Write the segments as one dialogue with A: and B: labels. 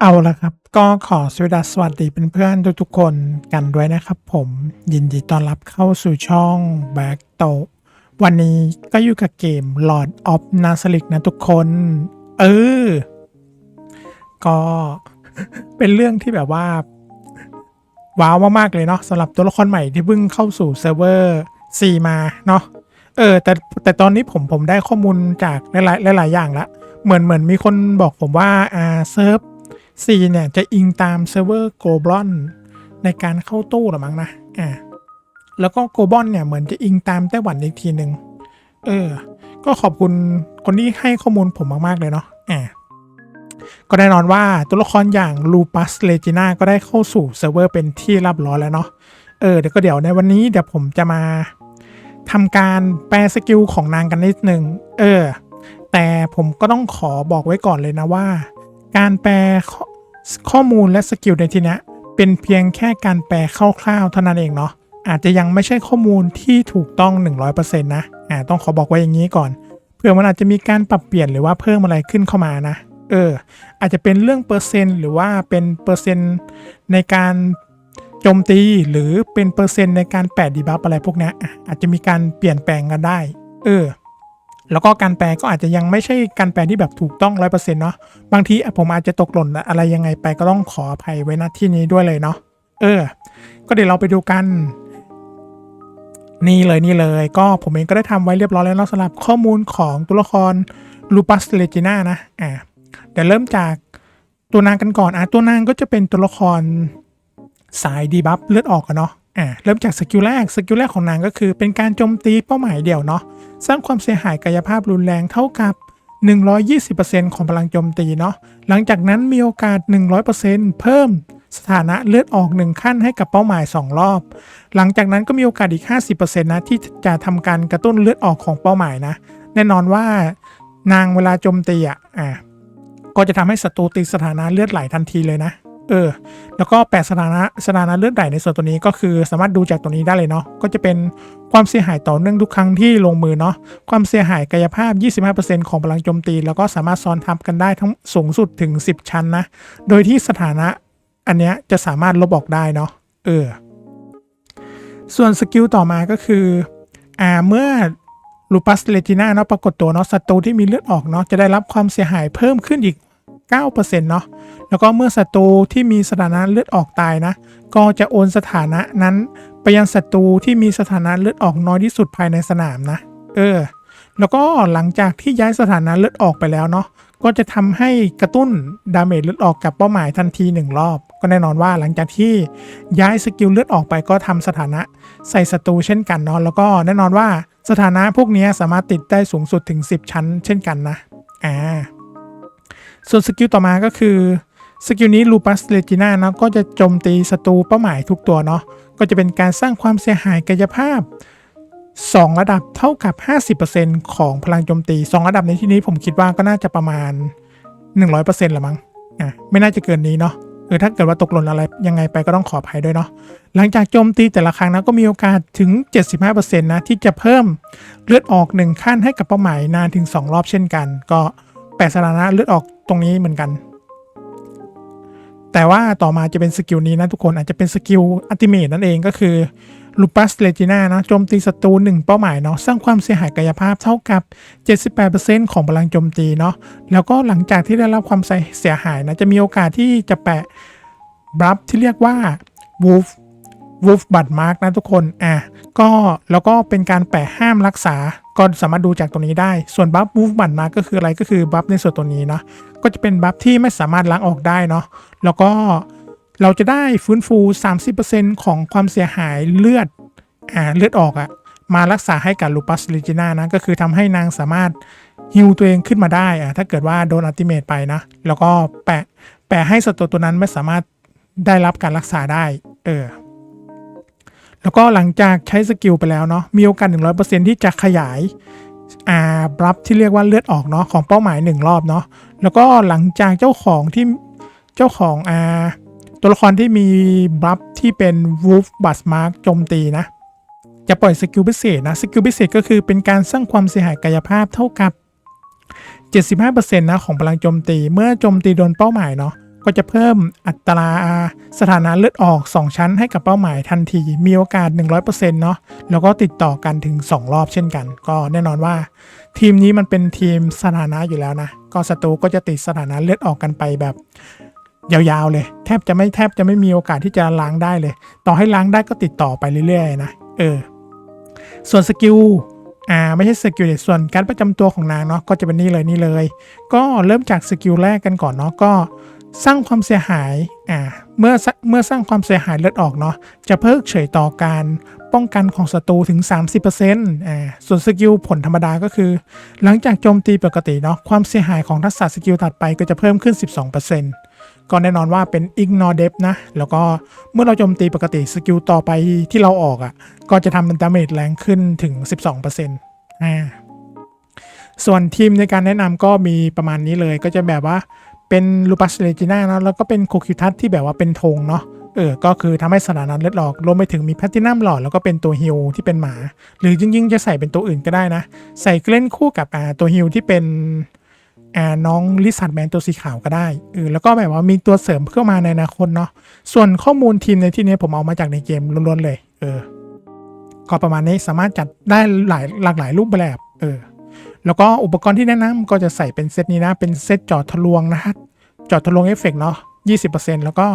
A: เอาละครับ ก็ขอสวัสดีสวัสดีเป็นเพื่อนๆทุกๆคนกันด้วยนะครับผมยินดีต้อนรับเข้าสู่ช่อง Back โตวันนี้ก็อยู่กับเกม Lord of n a s l i k นะทุกคน เออ ก็เป็นเรื่องที่แบบว่า ว้าวมาก ๆ เลยเนาะสำหรับตัวละครใหม่ที่เพิ่งเข้าสู่เซิร์ฟเวอร์ C มาเนาะเออ แต่แต่ตอนนี้ผมผมได้ข้อมูลจากหลายๆหลายๆอย่างละ เหมือนเหมือนมีคนบอกผมว่าอ่าเซิร์ฟ C เนี่ยจะอิงตามเซิร์ฟเวอร์ g o b o n ในการเข้าตู้หรือมั้งนะอ่าแล้วก็ g o b o n เนี่ยเหมือนจะอิงตามไต้หวันอีกทีหนึ่งเออ ก็ขอบคุณคนที่ให้ข้อมูลผมมากๆเลยเนาะอ่าก็แน่นอนว่าตัวละครอย่าง Lupus Regina ก็ได้เข้าสู่เซิร์ฟเวอร์เป็นที่รียบร้อยแล้วเนาะเออเดี๋ยวก็เดี๋ยวในวันนี้เดี๋ยวผมจะมาทำการแปลสกิลของนางกันนิดนึง เออ แต่ผมก็ต้องขอบอกไว้ก่อนเลยนะว่า การแปลข้อมูลและสกิลในที่นี้เป็นเพียงแค่การแปลคร่าวๆเท่านั้นเองเนาะอาจจะยังไม่ใช่ข้อมูลที่ถูกต้อง 100%นะอ่าต้องขอบอกไว้อย่างนี้ก่อน เพื่อมันอาจจะมีการปรับเปลี่ยนหรือว่าเพิ่มอะไรขึ้นเข้ามานะ เออ อาจจะเป็นเรื่องเปอร์เซ็นต์หรือว่าเป็นเปอร์เซ็นต์ในการโจมตีหรือเป็นเปอร์เซ็นต์ในการแปะดีบัฟอะไรพวกนี้อาจจะมีการเปลี่ยนแปลงกันได้ เออ แล้วก็การแปลก็อาจจะยังไม่ใช่การแปลที่แบบถูกต้องร้อยเปอร์เซ็นต์เนาะบางทีผมอาจจะตกหล่นอะไรยังไงไปก็ต้องขออภัยไว้ณที่นี้ด้วยเลยเนาะเออ ก็เดี๋ยวเราไปดูกัน นี่เลยนี่เลย ก็ผมเองก็ได้ทำไว้เรียบร้อยแล้วเนาะสำหรับข้อมูลของตัวละครลูปัสเลจิน่านะอ่าเดี๋ยวเริ่มจากตัวนางกันก่อนอะตัวนางก็จะเป็นตัวละครสายดีบัฟเลือดออกอะเนาะ อ่าเริ่มจากสกิลแรกสกิลแรกของนางก็คือ เป็นการโจมตีเป้าหมายเดี่ยวเนาะสร้างความเสียหายกายภาพรุนแรงเท่ากับ 120%ของพลังโจมตีเนาะหลังจากนั้นมีโอกาส 100%เพิ่มสถานะเลือดออก1ขั้นให้กับเป้าหมาย 2 รอบ หลังจากนั้นก็มีโอกาสอีก 50%นะที่จะทำการกระตุ้นเลือดออกของเป้าหมายนะ แน่นอนว่านางเวลาโจมตีอะอ่าก็จะทำให้ศัตรูตีสถานะเลือดไหลทันทีเลยนะ เออ แล้วก็แปดสถานะสถานะเลือดไหลในส่วนตัวนี้ก็คือสามารถดูจากตัวนี้ได้เลยเนาะ ก็จะเป็นความเสียหายต่อเนื่องทุกครั้งที่ลงมือเนาะ ความเสียหายกายภาพ 25%ของพลังโจมตี แล้วก็สามารถซ้อนทับกันได้ทั้งสูงสุดถึง 10 ชั้นนะ โดยที่สถานะอันเนี้ยจะสามารถลบออกได้เนาะ เออ ส่วนสกิลต่อมาก็คือ อ่า เมื่อลูปัสเลจิน่าเนาะปรากฏตัวเนาะศัตรูที่มีเลือดออกเนาะจะได้รับความเสียหายเพิ่มขึ้นอีก 9%เนาะแล้วก็เมื่อศัตรูที่มีสถานะเลือดออกตายนะ ก็จะโอนสถานะนั้น ไปยังศัตรูที่มีสถานะเลือดออกน้อยที่สุดภายในสนามนะ เออ แล้วก็หลังจากที่ย้ายสถานะเลือดออกไปแล้วเนาะก็จะทำให้กระตุ้นดาเมจเลือดออกกับเป้าหมายทันทีหนึ่งรอบ ก็แน่นอนว่าหลังจากที่ย้ายสกิลเลือดออกไปก็ทำสถานะใส่ศัตรูเช่นกันเนาะแล้วก็แน่นอนว่าสถานะพวกนี้สามารถติดได้สูงสุดถึง 10 ชั้น เช่นกันนะอ่า ส่วนสกิลต่อมาก็คือสกิลนี้ลูปัสเลจิน่าเนาะก็จะโจมตีศัตรูเป้าหมายทุกตัวเนาะก็จะเป็นการสร้างความเสียหายกายภาพ 2 ระดับเท่ากับ 50%ของพลังโจมตี 2 ระดับในที่นี้ผมคิดว่าก็น่าจะประมาณ 100%ละมั้งอะไม่น่าจะเกินนี้เนาะเออถ้าเกิดว่าตกหล่นอะไรยังไงไปก็ต้องขออภัยด้วยเนาะหลังจากโจมตีแต่ละครั้งนะก็มีโอกาสถึง 75%นะที่จะเพิ่มเลือดออก 1 ขั้นให้กับเป้าหมายนานถึง 2 รอบเช่นกัน ก็ แปดสถานะเลือดออกตรงนี้เหมือนกัน แต่ว่าต่อมาจะเป็นสกิลนี้นะทุกคนอาจจะเป็นสกิลอัติเมตนั่นเองก็คือลูปัสเลจิน่านะโจมตีศัตรูหนึ่งเป้าหมายเนาะสร้างความเสียหายกายภาพเท่ากับ 78%ของพลังโจมตีเนาะแล้วก็หลังจากที่ได้รับความเสียหายนะจะมีโอกาสที่จะแปะบัฟที่เรียกว่า Wolf Wolf บัตมาร์กนะทุกคนอะก็แล้วก็เป็นการแปะห้ามรักษา ก็สามารถดูจากตรงนี้ได้ ส่วนบัฟ Wolf บัตมาก็คืออะไรก็คือบัฟในส่วนตัวนี้นะ ก็จะเป็นบัฟที่ไม่สามารถล้างออกได้เนาะ แล้วก็เราจะได้ฟื้นฟู 30%ของความเสียหายเลือด อ่า เลือดออกอะมารักษาให้กับลูปัสลิจิน่านะ ก็คือทำให้นางสามารถฮิวตัวเองขึ้นมาได้อะถ้าเกิดว่าโดนอัติเมตไปนะ แล้วก็แปะ แปะให้ศัตรูตัวนั้นไม่สามารถได้รับการรักษาได้ เออ แล้วก็หลังจากใช้สกิลไปแล้วเนาะมีโอกาส 100%ที่จะขยายอ่าบลัฟที่เรียกว่าเลือดออกเนาะของเป้าหมายหนึ่งรอบเนาะแล้วก็หลังจากเจ้าของที่เจ้าของอ่าตัวละครที่มีบัฟที่เป็น Wolf b u s Mark โจมตีนะ จะปล่อยสกิลพิเศษนะสกิลพิเศษก็คือเป็นการสร้างความเสียหายกายภาพเท่ากับ 75%นะของพลังโจมตี เมื่อโจมตีโดนเป้าหมายเนาะ ก็จะเพิ่มอัตราสถานะเลือดออก 2 ชั้นให้กับเป้าหมายทันที มีโอกาส 100%เนาะแล้วก็ติดต่อกันถึง 2 รอบเช่นกัน ก็แน่นอนว่า ทีมนี้มันเป็นทีมสถานะอยู่แล้วนะ ก็ศัตรูก็จะติดสถานะเลือดออกกันไปแบบยาวๆเลย แทบจะไม่แทบจะไม่มีโอกาสที่จะล้างได้เลย ต่อให้ล้างได้ก็ติดต่อไปเรื่อยๆนะเออส่วนสกิลอ่าไม่ใช่สกิลเด็ดส่วนการประจำตัวของนางเนาะก็จะเป็นนี่เลยนี่เลย ก็เริ่มจากสกิลแรกกันก่อนเนาะก็ สร้างความเสียหายอ่าเมื่อสเมื่อสร้างความเสียหายเลือดออกเนาะจะเพิกเฉยต่อการป้องกันของศัตรูถึง 30%อ่าส่วนสกิลผลธรรมดาก็คือ หลังจากโจมตีปกติเนาะความเสียหายของทักษะสกิลถัดไปก็จะเพิ่มขึ้น 12%ก็แน่นอนว่าเป็น ignore depth นะ แล้วก็เมื่อเราโจมตีปกติสกิลต่อไปที่เราออกอะ่ะก็จะทำดาเมจแรงขึ้นถึง 12%อ่าส่วนทีมในการแนะนำก็มีประมาณนี้เลยก็จะแบบว่า เป็นลูปัสเลจิน่าเนาะแล้วก็เป็นโคคิวทัสที่แบบว่าเป็นธงเนาะเออ ก็คือทำให้สถานะเลือดออก รวมไปถึงมีแพตตินัมหลอด แล้วก็เป็นตัวฮิลที่เป็นหมา หรือจริงๆ จะใส่เป็นตัวอื่นก็ได้นะ ใส่เล่นคู่กับอ่าตัวฮิลที่เป็นอ่าน้องลิซันแมนตัวสีขาวก็ได้เออแล้วก็แบบว่ามีตัวเสริมเข้ามาในอนาคตเนาะ ส่วนข้อมูลทีมในที่นี้ผมเอามาจากในเกมล้วนๆเลย เออ ก็ประมาณนี้สามารถจัดได้หลายหลากหลายรูปแบบ เออ แล้วก็อุปกรณ์ที่แนะนำก็จะใส่เป็นเซตนี้นะ เป็นเซตจอดทะลวงนะฮะจอดทะลวงเอฟเฟกเนาะ20%แล้วก็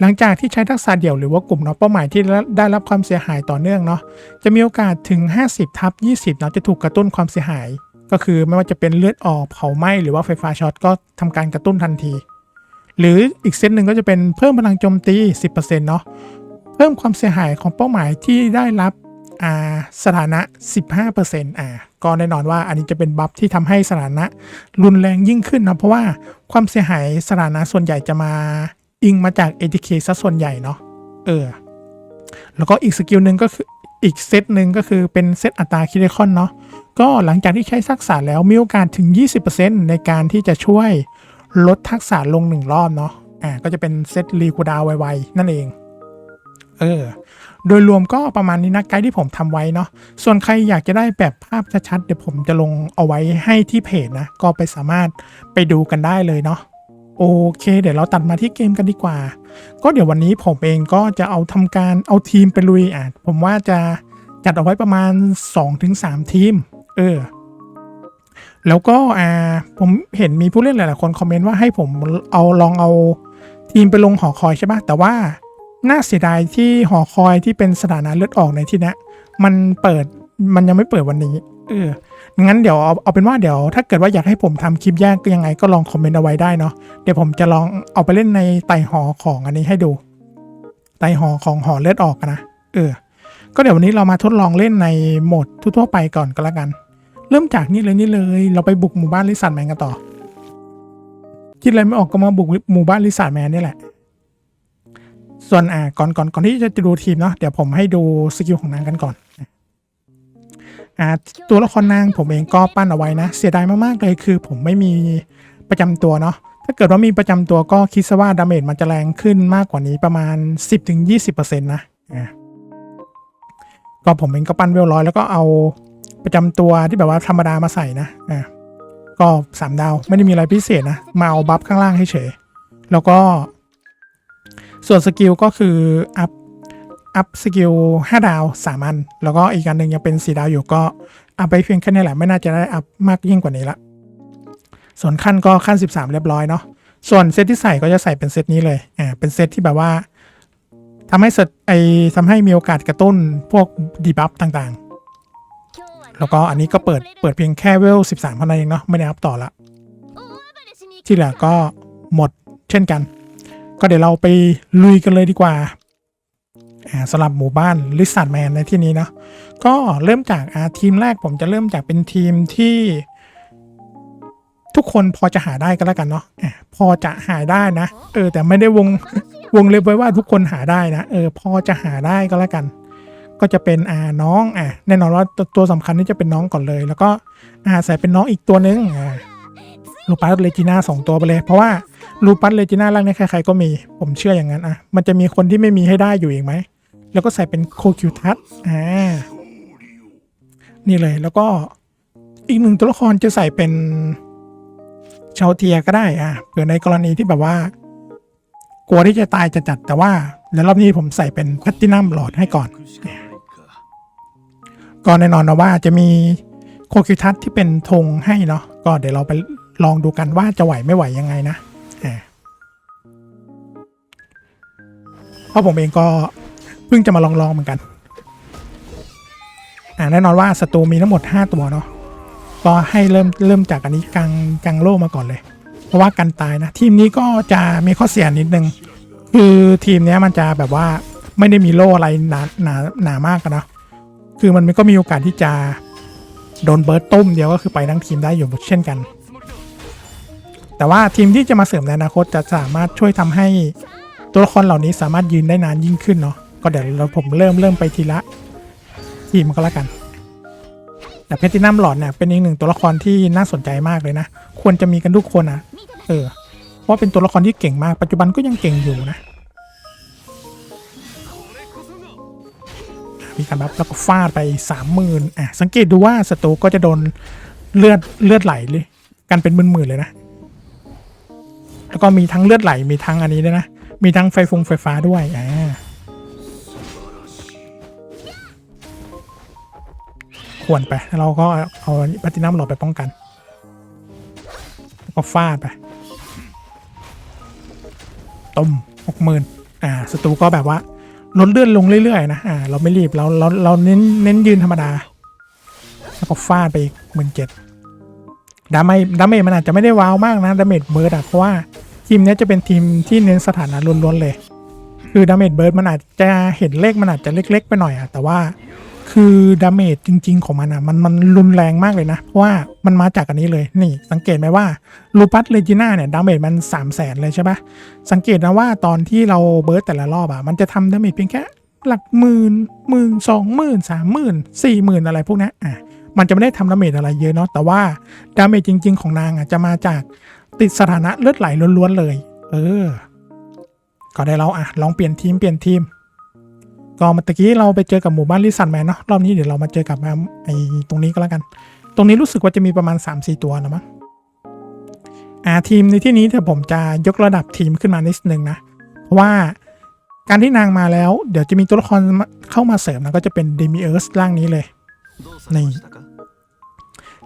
A: หลังจากที่ใช้ทักษะเดี่ยวหรือว่ากลุ่มเนาะเป้าหมายที่ได้รับความเสียหายต่อเนื่องเนาะจะมีโอกาสถึง 50ทับ20เนาะจะถูกกระตุ้นความเสียหาย ก็คือไม่ว่าจะเป็นเลือดออกเผาไหม้หรือว่าไฟฟ้าช็อตก็ทำการกระตุ้นทันที หรืออีกเซตหนึ่งก็จะเป็นเพิ่มพลังโจมตี 10%เนาะเพิ่มความเสียหายของเป้าหมายที่ได้รับ อ่าสถานะ 15%อ่าก็แน่นอนว่าอันนี้จะเป็นบัฟที่ทำให้สถานะรุนแรงยิ่งขึ้นนะเพราะว่าความเสียหายสถานะส่วนใหญ่จะมาอิงมาจาก ATK ซะส่วนใหญ่เนาะเออ แล้วก็อีกสกิลหนึ่งก็คืออีกเซตหนึ่งก็คือเป็นเซตอัตราคิเดคอนเนาะก็หลังจากที่ใช้ทักษะแล้วมีโอกาสถึง 20%ในการที่จะช่วยลดทักษะลงหนึ่งรอบเนาะอ่าก็จะเป็นเซตรีคูดาวไวๆนั่นเอง เออ โดยรวมก็ประมาณนี้นะไกด์ที่ผมทำไว้เนาะส่วนใครอยากจะได้แบบภาพชัดๆเดี๋ยวผมจะลงเอาไว้ให้ที่เพจนะ ก็ไปสามารถไปดูกันได้เลยเนาะโอเค เดี๋ยวเราตัดมาที่เกมกันดีกว่า ก็เดี๋ยววันนี้ผมเองก็จะเอาทำการเอาทีมไปลุยอะผมว่าจะจัดเอาไว้ประมาณ 2-3 ทีม เออ แล้วก็อ่าผมเห็นมีผู้เล่นหลายๆคนคอมเมนต์ว่าให้ผมเอาลองเอาทีมไปลงหอคอยใช่ปะแต่ว่า น่าเสียดายที่หอคอยที่เป็นสถานะเลือดออกในที่นี้มันเปิดมันยังไม่เปิดวันนี้ เออ งั้นเดี๋ยวเอาเอาเป็นว่าเดี๋ยวถ้าเกิดว่าอยากให้ผมทำคลิปแยกยังไงก็ลองคอมเมนต์เอาไว้ได้เนาะ เดี๋ยวผมจะลองเอาไปเล่นในไต่หอของอันนี้ให้ดู ไต่หอของหอเลือดออกนะ เออ ก็เดี๋ยววันนี้เรามาทดลองเล่นในโหมดทั่วไปก่อนก็แล้วกัน เริ่มจากนี่เลยนี่เลย เราไปบุกหมู่บ้านลิซันแมนกันต่อ คิดอะไรไม่ออกก็มาบุกหมู่บ้านลิซันแมนนี่แหละ ส่วนอ่าก่อนก่อนก่อนที่จะดูทีมเนาะเดี๋ยวผมให้ดูสกิลของนางกันก่อนอ่าตัวละครนางผมเองก็ปั้นเอาไว้นะ เสียดายมากๆเลยคือผมไม่มีประจำตัวเนาะถ้าเกิดว่ามีประจำตัวก็คิดซะว่าดาเมจมันจะแรงขึ้นมากกว่านี้ประมาณ 10-20%นะอ่าก็ผมเองก็ปั้นเวลร้อยแล้วก็เอาประจำตัวที่แบบว่าธรรมดามาใส่นะอ่าก็สามดาวไม่ได้มีอะไรพิเศษนะมาเอาบัฟข้างล่างให้เฉยแล้วก็ ส่วนสกิลก็คืออัพอัพสกิลห้าดาวสามอัน แล้วก็อีกอันหนึ่งยังเป็นสี่ดาวอยู่ก็อัพไปเพียงแค่นี้แหละไม่น่าจะได้อัพมากยิ่งกว่านี้ละ ส่วนขั้นก็ขั้น 13 เรียบร้อยเนาะส่วนเซตที่ใส่ก็จะใส่เป็นเซตนี้เลยอ่าเป็นเซตที่แบบว่าทำให้เซตไอทำให้มีโอกาสกระตุ้นพวกดีบัฟต่างๆ แล้วก็อันนี้ก็เปิดเปิดเพียงแค่เวล 13เท่านั้นเองเนาะไม่ได้อัพต่อละ ที่เหลือก็หมดเช่นกัน ก็เดี๋ยวเราไปลุยกันเลยดีกว่าอ่าสำหรับหมู่บ้านลิซันแมนในที่นี้เนาะก็เริ่มจากอ่าทีมแรกผมจะเริ่มจากเป็นทีมที่ ทุกคนพอจะหาได้ก็แล้วกันเนาะพอจะหาได้นะ เออ แต่ไม่ได้วงวงเล็บไว้ว่าทุกคนหาได้นะเออพอจะหาได้ก็แล้วกัน ก็จะเป็นอ่าน้องอะแน่นอนว่าตัวตัวสำคัญนี่จะเป็นน้องก่อนเลย แล้วก็อ่าใส่เป็นน้องอีกตัวนึงอ่าลูปัสเลจิน่าสองตัวไปเลย เพราะว่า ลูปัสเลจิน่าร่างนี้ใครๆก็มี ผมเชื่ออย่างนั้นอะ มันจะมีคนที่ไม่มีให้ได้อยู่อีกไหม แล้วก็ใส่เป็นโคคิวทัสอ่า นี่เลย แล้วก็อีกหนึ่งตัวละครจะใส่เป็นชาวเทียก็ได้อะเผื่อในกรณีที่แบบว่า กลัวที่จะตายจะจัดแต่ว่าเดี๋ยวรอบนี้ผมใส่เป็นแพตตินัมหลอดให้ก่อน ก็แน่นอนนะว่าจะมีโคคิวทัศที่เป็นธงให้เนาะ ก็เดี๋ยวเราไปลองดูกันว่าจะไหวไม่ไหวยังไงนะ เพราะผมเองก็เพิ่งจะมาลองๆเหมือนกัน อ่าแน่นอนว่าศัตรูมีทั้งหมด 5 ตัวเนาะก็ให้เริ่มเริ่มจากอันนี้กลางกลางโล่มาก่อนเลย เพราะว่ากันตายนะ ทีมนี้ก็จะมีข้อเสียนิดนึง คือทีมนี้มันจะแบบว่าไม่ได้มีโล่อะไรหนาหนาหนามากนะคือมันก็มีโอกาสที่จะโดนเบิร์ตตุ้มเดียวก็คือไปทั้งทีมได้อยู่เช่นกัน แต่ว่าทีมที่จะมาเสริมในอนาคตจะสามารถช่วยทำให้ตัวละครเหล่านี้สามารถยืนได้นานยิ่งขึ้นเนาะก็เดี๋ยวเราผมเริ่มเริ่มไปทีละทีมก็แล้วกัน แต่เพชรตินัมหลอดเนี่ยเป็นอีกหนึ่งตัวละครที่น่าสนใจมากเลยนะ ควรจะมีกันทุกคนอะเออเพราะว่าเป็นตัวละครที่เก่งมากปัจจุบันก็ยังเก่งอยู่นะมีการบัฟแล้วก็ฟาดไปสามหมื่นอะสังเกตดูว่าศัตรูก็จะโดนเลือดเลือดไหลเลยกันเป็นหมื่นๆเลยนะ แล้วก็มีทั้งเลือดไหลมีทั้งอันนี้ด้วยนะ มีทั้งไฟฟงไฟฟ้าด้วยอ่าควรไปเราก็เอาแพตินัมหลอดไปป้องกันก็ฟาดไปต้มหกหมื่นอ่าศัตรูก็แบบว่าลดเลื่อนลงเรื่อยๆนะอ่าเราไม่รีบเราเราเราเน้นเน้นยืนธรรมดา แล้วก็ฟาดไปอีกหมื่นเจ็ดดาเมจดาเมจมันอาจจะไม่ได้ว้าวมากนะดาเมจเบิร์ดอะเพราะว่า ทีมนี้จะเป็นทีมที่เน้นสถานะล้วนๆเลย คือดาเมจเบิร์ดมันอาจจะเห็นเลขมันอาจจะเล็ก ๆ ไปหน่อยอะแต่ว่าคือดาเมจจริง ๆ ของมันอะมันมันรุนแรงมากเลยนะ เพราะว่ามันมาจากอันนี้เลยนี่ สังเกตไหมว่าลูปัสเลจิน่าเนี่ยดาเมจมัน 3 0 0แสนเลยใช่ปะสังเกตนะว่าตอนที่เราเบิร์ตแต่ละรอบอะมันจะทำดาเมจเพียงแค่หลักหมื่นหมื่นสองหมื่นสามหมื่นสี่หมื่นอะไรพวกนี้อะมันจะไม่ได้ทำดาเมจอะไรเยอะเนาะแต่ว่าดาเมจจริง ๆ ของนางอะจะมาจาก ติดสถานะเลือดไหลล้วนๆเลย เออ ก็ได้เราอะ ลองเปลี่ยนทีมเปลี่ยนทีม ก็เมื่อกี้เราไปเจอกับหมู่บ้านลิซันแมนเนาะ รอบนี้เดี๋ยวเรามาเจอกับไอ้ตรงนี้ก็แล้วกัน ตรงนี้รู้สึกว่าจะมีประมาณ 3-4 ตัวนะมั้ง อ่าทีมในที่นี้เดี๋ยวผมจะยกระดับทีมขึ้นมานิดนึงนะ เพราะว่าการที่นางมาแล้ว เดี๋ยวจะมีตัวละครเข้ามาเสริมนะก็จะเป็นเดมิเอิร์สร่างนี้เลย
B: に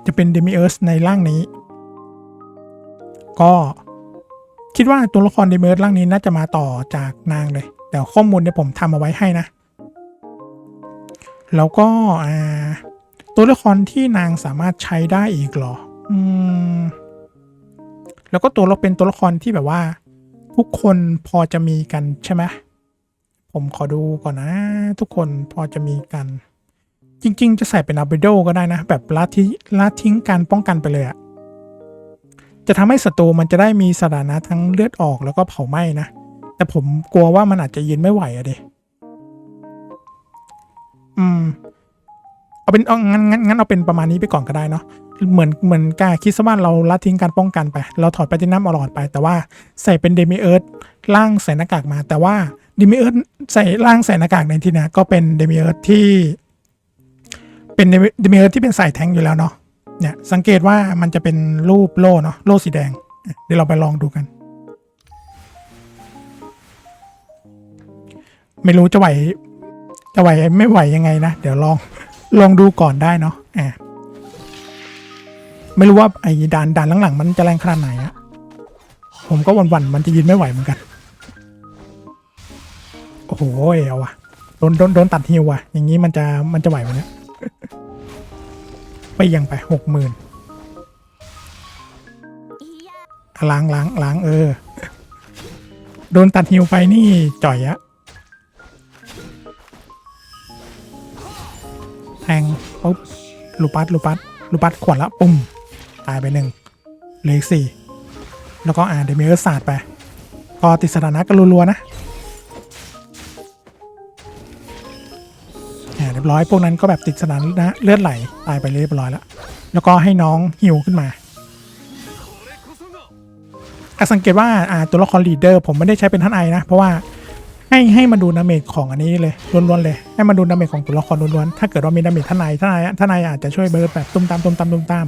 A: จะเป็นเดมิเอิร์สในร่างนี้ ก็คิดว่าตัวละครเดมิเอิร์สร่างนี้น่าจะมาต่อจากนางเลยแต่ข้อมูลเนี่ยผมทำเอาไว้ให้นะ แล้วก็อ่าตัวละครที่นางสามารถใช้ได้อีกหรออืมแล้วก็ตัวเราเป็นตัวละครที่แบบว่า ทุกคนพอจะมีกันใช่ไหมผมขอดูก่อนนะ ทุกคนพอจะมีกัน จริง ๆ จะใส่เป็นอาบิโดก็ได้นะ แบบละทิ้งละทิ้งการป้องกันไปเลยอะ จะทำให้ศัตรูมันจะได้มีสถานะทั้งเลือดออกแล้วก็เผาไหม้นะ แต่ผมกลัวว่ามันอาจจะยืนไม่ไหวอะเดอืม เอาเป็นเอางั้นงั้นงั้นเอาเป็นประมาณนี้ไปก่อนก็ได้เนาะเหมือนเหมือนกาคิดซะว่าเราละทิ้งการป้องกันไป เราถอดแพลตินัมอลอดไป แต่ว่าใส่เป็นเดมิเอิร์ธร่างใส่หน้ากากมา แต่ว่าเดมิเอิร์ธใส่ร่างใส่หน้ากากในที่นี้ก็เป็นเดมิเอิร์ธที่ เป็นเดมิเอิร์ธที่เป็นสายแทงอยู่แล้วเนาะ เนี่ยสังเกตว่ามันจะเป็นรูปโล่เนาะโล่สีแดง เดี๋ยวเราไปลองดูกัน ไม่รู้จะไหว จะไหวไม่ไหวยังไงนะ เดี๋ยวลองลองดูก่อนได้เนาะอ่าไม่รู้ว่าไอ้ด่านด่านหลังๆ มันจะแรงขนาดไหนอะผมก็วันๆมันจะยืนไม่ไหวเหมือนกัน โอ้โหเอาวะโดนโดนโดนตัดฮิวว่ะอย่างนี้มันจะมันจะไหวไหมเนี่ย ไปยังไปหกหมื่นล้างล้างล้างเออ โดนตัดฮิวไปนี่จ่อยอะแทงปุ๊บลูปัสลูปัสลูปัสขวดละปุ่มตายไปหนึ่งเหลือสี่แล้วก็อ่านเดมิเออร์ศาสตร์ไป ก็ติดสถานะกันรัวๆนะ เรียบร้อยพวกนั้นก็แบบติดสนามนะเลือดไหลตายไปเรียบร้อยแล้วแล้วก็ให้น้องฮิวขึ้นมาอาสังเกตว่าตัวละครลีดเดอร์ผมไม่ได้ใช้เป็นท่านไอนะ เพราะว่าให้ให้มาดูดาเมจของอันนี้เลยล้วนๆเลย ให้มาดูดาเมจของตัวละครล้วนๆถ้าเกิดว่ามีดาเมจท่านไอท่านไอท่านไออาจจะช่วยเบิร์ดแบบตุ้มตามตุ้มตามตุ้มตาม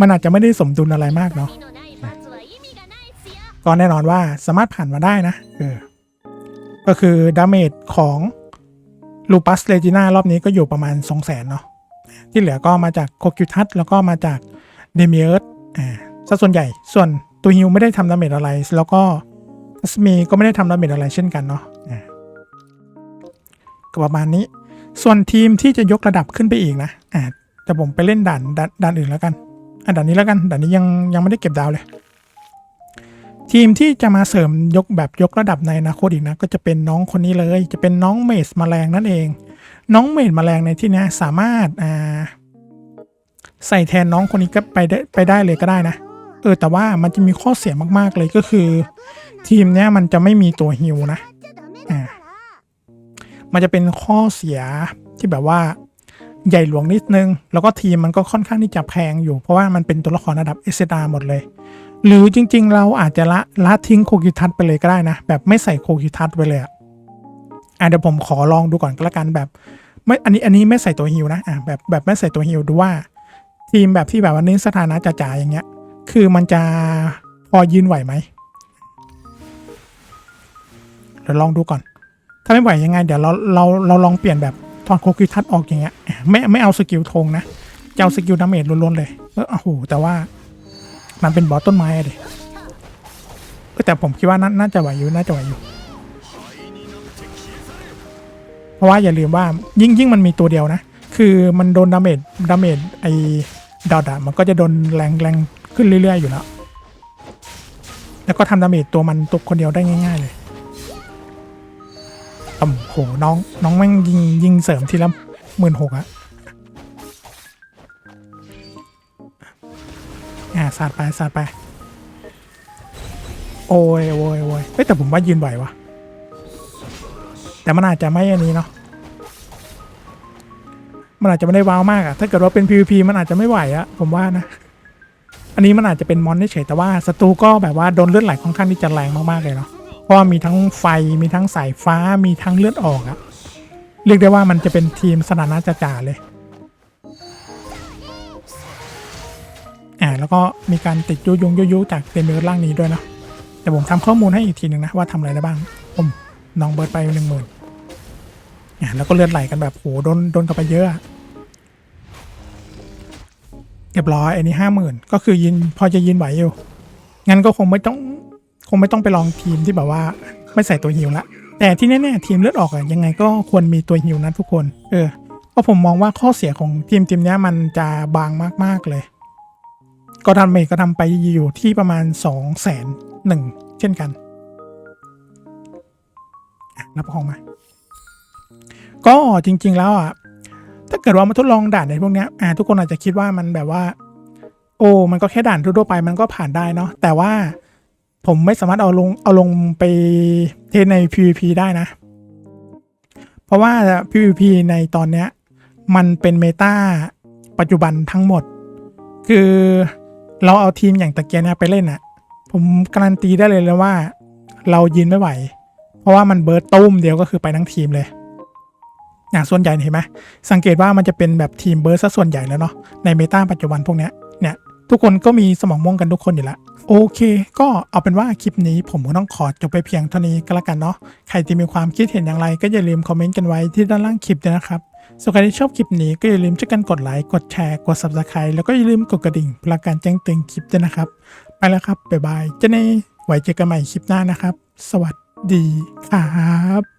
A: มันอาจจะไม่ได้สมดุลอะไรมากเนาะก็แน่นอนว่าสามารถผ่านมาได้นะเออก็คือดาเมจของ ลูปัสเลจิน่ารอบนี้ก็อยู่ประมาณ 2 0 0แสนเนาะที่เหลือก็มาจากโคคิวทัสแล้วก็มาจากเดเมียร์สอ่าซะส่วนใหญ่ส่วนตัวฮิวไม่ได้ทำดาเมจอะไร แล้วก็ทัสมีก็ไม่ได้ทำดาเมจอะไรเช่นกันเนาะอ่าก็ประมาณนี้ ส่วนทีมที่จะยกระดับขึ้นไปอีกนะอ่าแต่ผมไปเล่นด่านด่านนอื่นแล้วกันอะด่านนี้แล้วกันด่านนี้ยังยังไม่ได้เก็บดาวเลย ทีมที่จะมาเสริมยกแบบยกระดับในอนาคตอีกนะ ก็จะเป็นน้องคนนี้เลย จะเป็นน้องเมสมแมลงนั่นเอง น้องเมสมแมลงในที่นี้สามารถอ่าใส่แทนน้องคนนี้ก็ไปได้ไปได้เลยก็ได้นะเออแต่ว่ามันจะมีข้อเสียมากๆเลยก็คือ ทีมเนี้ยมันจะไม่มีตัวฮิวนะอ่ามันจะเป็นข้อเสียที่แบบว่าใหญ่หลวงนิดนึง แล้วก็ทีมมันก็ค่อนข้างที่จะแพงอยู่ เพราะว่ามันเป็นตัวละครระดับเอสดาหมดเลย หรือจริง ๆ เราอาจจะละละทิ้งโคกิทัสไปเลยก็ได้นะ แบบไม่ใส่โคกิทัสไปเลยอะเดี๋ยวผมขอลองดูก่อนก็แล้วกันแบบ ไม่อันนี้อันนี้ไม่ใส่ตัวฮิวนะอะแบบแบบไม่ใส่ตัวฮิวดูว่า ทีมแบบที่แบบว่าเน้นสถานะจ๋าๆอย่างเงี้ย คือมันจะพอยืนไหวไหมเดี๋ยวลองดูก่อน ถ้าไม่ไหวยังไง เดี๋ยวเราเราเราลองเปลี่ยนแบบถอดโคกิทัสออกอย่างเงี้ยไม่ไม่เอาสกิลธงนะจะเอาสกิลดาเมจล้วนๆเลยเออโอ้โหแต่ว่า มันเป็นบอสต้นไม้เออแต่ผมคิดว่านาน่าจะไหวอยู่น่าจะไหวอยู่ เพราะว่าอย่าลืมว่ายิ่งยิ่งมันมีตัวเดียวนะ คือมันโดนดาเมจดาเมจไอ้ดอดอะมันก็จะโดนแรงแรงขึ้นเรื่อย ๆ อยู่แล้ว แล้วก็ทำดาเมจตัวมันตกคนเดียวได้ง่าย ๆ เลยต่ำโหน้องน้องแม่งยิงยิงเสริมทีละหมื่นหกอะ อ่าสาดไปสาดไป โอ้ยโอ้ยโอ้ยเฮ้ยแต่ผมว่ายืนไหววะแต่มันอาจจะไม่อันนี้เนาะมันอาจจะไม่ได้ว้าวมากอะถ้าเกิดว่าเป็น PVP มันอาจจะไม่ไหวอะผมว่านะ อันนี้มันอาจจะเป็นมอนเฉยแต่ว่าศัตรูก็แบบว่าโดนเลือดไหลค่อนข้างที่จะแรงมากๆเลยเนาะเพราะมีทั้งไฟมีทั้งสายฟ้ามีทั้งเลือดออกอะเรียกได้ว่ามันจะเป็นทีมสถานะจ่าๆเลย อ่าแล้วก็มีการติดยุยงยุยจากเดมิเอร์ล่างนี้ด้วยเนาะแต่ผมทำข้อมูลให้อีกทีหนึ่งนะว่าทำอะไรได้บ้างผมน้องเบิร์ดไปหนึ่งหมื่นอ่าแล้วก็เลือดไหลกันแบบโหโดนโดนกันไปเยอะเรียบร้อยอันนี้ห้าหมื่นก็คือยินพอจะยินไหวอยู่งั้นก็คงไม่ต้องคงไม่ต้องไปลองทีมที่แบบว่าไม่ใส่ตัวฮิวละแต่ที่แน่ๆทีมเลือดออกอะยังไงก็ควรมีตัวฮิวนะทุกคน เออเพราะผมมองว่าข้อเสียของทีมทีมนี้มันจะบางมากๆเลย ก็ทำเมก็ทำไปอยู่ที่ประมาณสองแสนหนึ่งเช่นกันรับของมา ก็จริง ๆ แล้วอะถ้าเกิดว่ามาทดลองด่านในพวกเนี้ยอ่าทุกคนอาจจะคิดว่ามันแบบว่า โอ้มันก็แค่ด่านทั่วไปมันก็ผ่านได้เนาะแต่ว่าผมไม่สามารถเอาลงเอาลงไปเทใน PVP ได้นะ เพราะว่า PVP ในตอนเนี้ย มันเป็นเมตาปัจจุบันทั้งหมด คือ เราเอาทีมอย่างตะเกียนไปเล่นอะผมการันตีได้เลยเลยว่า เรายืนไม่ไหว เพราะว่ามันเบิร์ตตุ้มเดียวก็คือไปทั้งทีมเลย อย่างส่วนใหญ่เห็นไหมสังเกตว่ามันจะเป็นแบบทีมเบิร์ตซะส่วนใหญ่แล้วเนาะในเมตาปัจจุบันพวกเนี้ยเนี่ยทุกคนก็มีสมองม่วงกันทุกคนอยู่ล้วโอเค ก็เอาเป็นว่าคลิปนี้ผมก็ต้องขอจบไปเพียงเท่านี้ก็แล้วกันเนาะใครที่มีความคิดเห็นอย่างไรก็อย่าลืมคอมเมนต์กันไว้ที่ด้านล่างคลิปด้วยนะครับ ส่วนใครที่ชอบคลิปนี้ก็อย่าลืมช่วยกันกดไลค์ กดแชร์ กด subscribe แล้วก็อย่าลืมกดกระดิ่งเพื่อการแจ้งเตือนคลิปด้วยนะครับ ไปแล้วครับ บ๊ายบายเจะในไว้เจอกันใหม่คลิปหน้านะครับ สวัสดีครับ